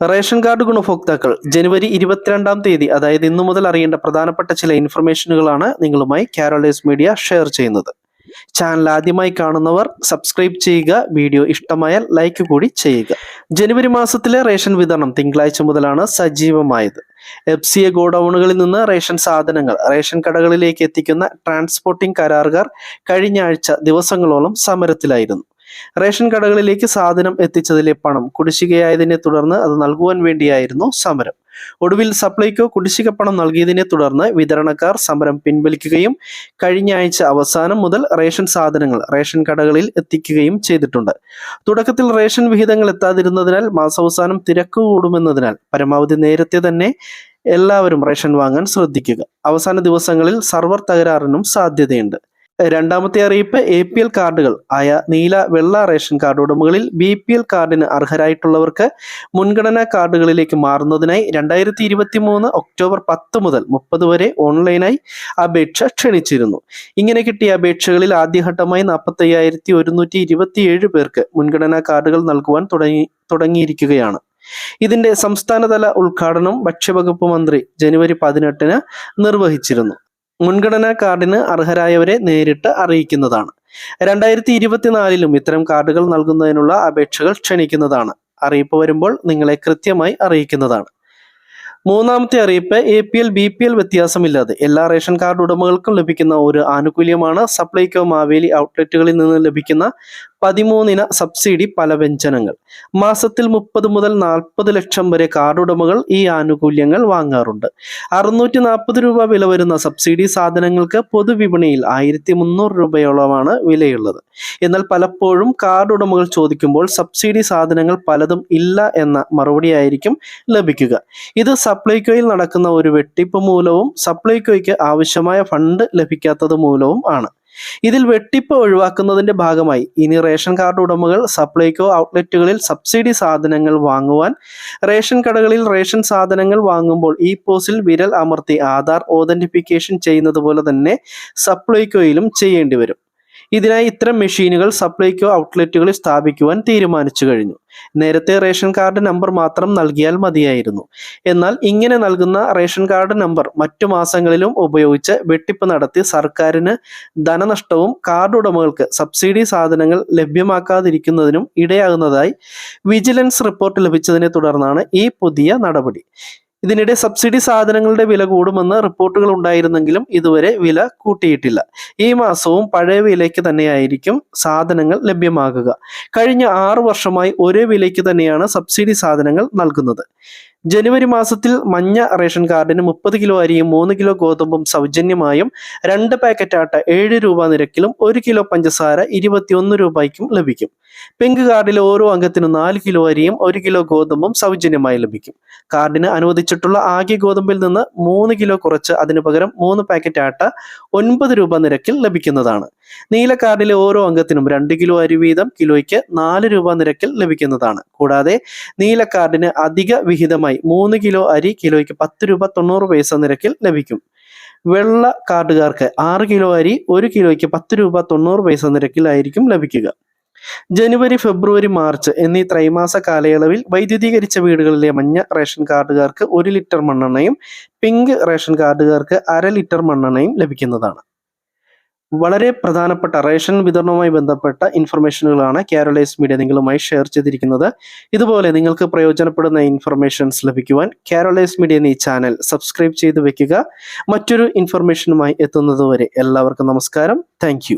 Ration card ഗുണഭോക്താക്കൾ ജനുവരി ഇരുപത്തിരണ്ടാം തീയതി അതായത് ഇന്നു മുതൽ അറിയേണ്ട പ്രധാനപ്പെട്ട ചില ഇൻഫർമേഷനുകളാണ് നിങ്ങളുമായി കാരോളേസ് മീഡിയ ഷെയർ ചെയ്യുന്നത്. ചാനൽ ആദ്യമായി കാണുന്നവർ സബ്സ്ക്രൈബ് ചെയ്യുക വീഡിയോ ഇഷ്ടമായാൽ ലൈക്ക് കൂടി ചെയ്യുക. ജനുവരി മാസത്തിലെ റേഷൻ വിതരണം തിങ്കളാഴ്ച മുതലാണ് സജീവമായത്. എഫ് സി എ ഗോഡൌണുകളിൽ നിന്ന് റേഷൻ സാധനങ്ങൾ റേഷൻ കടകളിലേക്ക് എത്തിക്കുന്ന ട്രാൻസ്പോർട്ടിംഗ് കരാറുകാർ കഴിഞ്ഞ ആഴ്ച ദിവസങ്ങളോളം സമരത്തിലായിരുന്നു. റേഷൻ കടകളിലേക്ക് സാധനം എത്തിച്ചതിലെ പണം കുടിശ്ശികയായതിനെ തുടർന്ന് അത് നൽകുവാൻ വേണ്ടിയായിരുന്നു സമരം. ഒടുവിൽ സപ്ലൈകോ കുടിശ്ശിക പണം നൽകിയതിനെ തുടർന്ന് വിതരണക്കാർ സമരം പിൻവലിക്കുകയും കഴിഞ്ഞ ആഴ്ച അവസാനം മുതൽ റേഷൻ സാധനങ്ങൾ റേഷൻ കടകളിൽ എത്തിക്കുകയും ചെയ്തിട്ടുണ്ട്. തുടക്കത്തിൽ റേഷൻ വിഹിതങ്ങൾ എത്താതിരുന്നതിനാൽ മാസാവസാനം തിരക്ക് കൂടുമെന്നതിനാൽ പരമാവധി നേരത്തെ തന്നെ എല്ലാവരും റേഷൻ വാങ്ങാൻ ശ്രദ്ധിക്കുക. അവസാന ദിവസങ്ങളിൽ സർവർ തകരാറിനും സാധ്യതയുണ്ട്. രണ്ടാമത്തെ അറിയിപ്പ് എ പി എൽ കാർഡുകൾ ആയ നീല വെള്ള റേഷൻ കാർഡ് ഉടമകളിൽ ബി പി എൽ കാർഡിന് അർഹരായിട്ടുള്ളവർക്ക് മുൻഗണനാ കാർഡുകളിലേക്ക് മാറുന്നതിനായി രണ്ടായിരത്തി ഇരുപത്തി മൂന്ന് ഒക്ടോബർ പത്ത് മുതൽ മുപ്പത് വരെ ഓൺലൈനായി അപേക്ഷ ക്ഷണിച്ചിരുന്നു. ഇങ്ങനെ കിട്ടിയ അപേക്ഷകളിൽ ആദ്യഘട്ടമായി നാൽപ്പത്തി അയ്യായിരത്തി ഒരുന്നൂറ്റി ഇരുപത്തിയേഴ് പേർക്ക് മുൻഗണനാ കാർഡുകൾ നൽകുവാൻ തുടങ്ങി തുടങ്ങിയിരിക്കുകയാണ്. ഇതിന്റെ സംസ്ഥാനതല ഉദ്ഘാടനം ഭക്ഷ്യവകുപ്പ് മന്ത്രി ജനുവരി പതിനെട്ടിന് നിർവഹിച്ചിരുന്നു. മുൻഗണനാ കാർഡിന് അർഹരായവരെ നേരിട്ട് അറിയിക്കുന്നതാണ്. രണ്ടായിരത്തി ഇരുപത്തിനാലിലും ഇത്തരം കാർഡുകൾ നൽകുന്നതിനുള്ള അപേക്ഷകൾ ക്ഷണിക്കുന്നതാണ്. അറിയിപ്പ് വരുമ്പോൾ നിങ്ങളെ കൃത്യമായി അറിയിക്കുന്നതാണ്. മൂന്നാമത്തെ അറിയിപ്പ് A P L B P L വ്യത്യാസമില്ലാതെ എല്ലാ റേഷൻ കാർഡ് ഉടമകൾക്കും ലഭിക്കുന്ന ഒരു ആനുകൂല്യമാണ് സപ്ലൈകോ മാവേലി ഔട്ട്ലെറ്റുകളിൽ നിന്ന് ലഭിക്കുന്ന പതിമൂന്നിന സബ്സിഡി പലവ്യഞ്ജനങ്ങൾ മാസത്തിൽ മുപ്പത് മുതൽ നാൽപ്പത് ലക്ഷം വരെ കാർഡ് ഉടമകൾ ഈ ആനുകൂല്യങ്ങൾ വാങ്ങാറുണ്ട്. അറുന്നൂറ്റി നാൽപ്പത് രൂപ വില വരുന്ന സബ്സിഡി സാധനങ്ങൾക്ക് പൊതുവിപണിയിൽ ആയിരത്തി മുന്നൂറ് രൂപയോളമാണ് വിലയുള്ളത്. എന്നാൽ പലപ്പോഴും കാർഡ് ഉടമകൾ ചോദിക്കുമ്പോൾ സബ്സിഡി സാധനങ്ങൾ പലതും ഇല്ല എന്ന മറുപടിയായിരിക്കും ലഭിക്കുക. ഇത് സപ്ലൈകോയിൽ നടക്കുന്ന ഒരു വെട്ടിപ്പ് മൂലവും സപ്ലൈകോയ്ക്ക് ആവശ്യമായ ഫണ്ട് ലഭിക്കാത്തത് മൂലവും ആണ്. ഇതിൽ വെട്ടിപ്പ് ഒഴിവാക്കുന്നതിന്റെ ഭാഗമായി ഇനി റേഷൻ കാർഡ് ഉടമകൾ സപ്ലൈകോ ഔട്ട്ലെറ്റുകളിൽ സബ്സിഡി സാധനങ്ങൾ വാങ്ങുവാൻ റേഷൻ കടകളിൽ റേഷൻ സാധനങ്ങൾ വാങ്ങുമ്പോൾ ഈ പോസിൽ വിരൽ അമർത്തി ആധാർ ഓതന്റിഫിക്കേഷൻ ചെയ്യുന്നത് പോലെ തന്നെ സപ്ലൈകോയിലും ചെയ്യേണ്ടി വരും. ഇതിനായി ഇത്തരം മെഷീനുകൾ സപ്ലൈകോ ഔട്ട്ലെറ്റുകളിൽ സ്ഥാപിക്കുവാൻ തീരുമാനിച്ചു കഴിഞ്ഞു. നേരത്തെ റേഷൻ കാർഡ് നമ്പർ മാത്രം നൽകിയാൽ മതിയായിരുന്നു. എന്നാൽ ഇങ്ങനെ നൽകുന്ന റേഷൻ കാർഡ് നമ്പർ മറ്റു മാസങ്ങളിലും ഉപയോഗിച്ച് വെട്ടിപ്പ് നടത്തി സർക്കാരിന് ധനനഷ്ടവും കാർഡ് ഉടമകൾക്ക് സബ്സിഡി സാധനങ്ങൾ ലഭ്യമാക്കാതിരിക്കുന്നതിനും ഇടയാകുന്നതായി വിജിലൻസ് റിപ്പോർട്ട് ലഭിച്ചതിനെ തുടർന്നാണ് ഈ പുതിയ നടപടി. ഇതിനിടെ സബ്സിഡി സാധനങ്ങളുടെ വില കൂടുമെന്ന് റിപ്പോർട്ടുകൾ ഉണ്ടായിരുന്നെങ്കിലും ഇതുവരെ വില കൂട്ടിയിട്ടില്ല. ഈ മാസവും പഴയ വിലയ്ക്ക് തന്നെയായിരിക്കും സാധനങ്ങൾ ലഭ്യമാകുക. കഴിഞ്ഞ ആറു വർഷമായി ഒരേ വിലയ്ക്ക് തന്നെയാണ് സബ്സിഡി സാധനങ്ങൾ നൽകുന്നത്. ജനുവരി മാസത്തിൽ മഞ്ഞ റേഷൻ കാർഡിന് മുപ്പത് കിലോ അരിയും മൂന്ന് കിലോ ഗോതമ്പും സൗജന്യമായും രണ്ട് പാക്കറ്റ് ആട്ട ഏഴ് രൂപ നിരക്കിലും ഒരു കിലോ പഞ്ചസാര ഇരുപത്തിയൊന്ന് രൂപയ്ക്കും ലഭിക്കും. പിങ്ക് കാർഡിലെ ഓരോ അംഗത്തിനും നാല് കിലോ അരിയും ഒരു കിലോ ഗോതമ്പും സൗജന്യമായി ലഭിക്കും. കാർഡിന് അനുവദിച്ചിട്ടുള്ള ആകെ ഗോതമ്പിൽ നിന്ന് മൂന്ന് കിലോ കുറച്ച് അതിനു പകരം മൂന്ന് പാക്കറ്റ് ആട്ട ഒൻപത് രൂപ നിരക്കിൽ ലഭിക്കുന്നതാണ്. നീല കാർഡിലെ ഓരോ അംഗത്തിനും രണ്ട് കിലോ അരി വീതം കിലോയ്ക്ക് നാല് രൂപ നിരക്കിൽ ലഭിക്കുന്നതാണ്. കൂടാതെ നീല കാർഡിന് അധിക വിഹിതമായി മൂന്ന് കിലോ അരി കിലോയ്ക്ക് പത്ത് രൂപ തൊണ്ണൂറ് പൈസ നിരക്കിൽ ലഭിക്കും. വെള്ള കാർഡുകാർക്ക് ആറ് കിലോ അരി ഒരു കിലോയ്ക്ക് പത്ത് രൂപ തൊണ്ണൂറ് പൈസ നിരക്കിലായിരിക്കും ലഭിക്കുക. ജനുവരി ഫെബ്രുവരി മാർച്ച് എന്നീ ത്രൈമാസ കാലയളവിൽ വൈദ്യുതീകരിച്ച വീടുകളിലെ മഞ്ഞ റേഷൻ കാർഡുകാർക്ക് ഒരു ലിറ്റർ മണ്ണെണ്ണയും പിങ്ക് റേഷൻ കാർഡുകാർക്ക് അര ലിറ്റർ മണ്ണെണ്ണയും ലഭിക്കുന്നതാണ്. വളരെ പ്രധാനപ്പെട്ട റേഷൻ വിതരണവുമായി ബന്ധപ്പെട്ട ഇൻഫർമേഷനുകളാണ് കേരളൈസ് മീഡിയ നിങ്ങളുമായി ഷെയർ ചെയ്തിരിക്കുന്നത്. ഇതുപോലെ നിങ്ങൾക്ക് പ്രയോജനപ്പെടുന്ന ഇൻഫർമേഷൻസ് ലഭിക്കുവാൻ കേരളൈസ് മീഡിയ എന്നീ ചാനൽ സബ്സ്ക്രൈബ് ചെയ്ത് വെക്കുക. മറ്റൊരു ഇൻഫർമേഷനുമായി എത്തുന്നതുവരെ എല്ലാവർക്കും നമസ്കാരം. താങ്ക്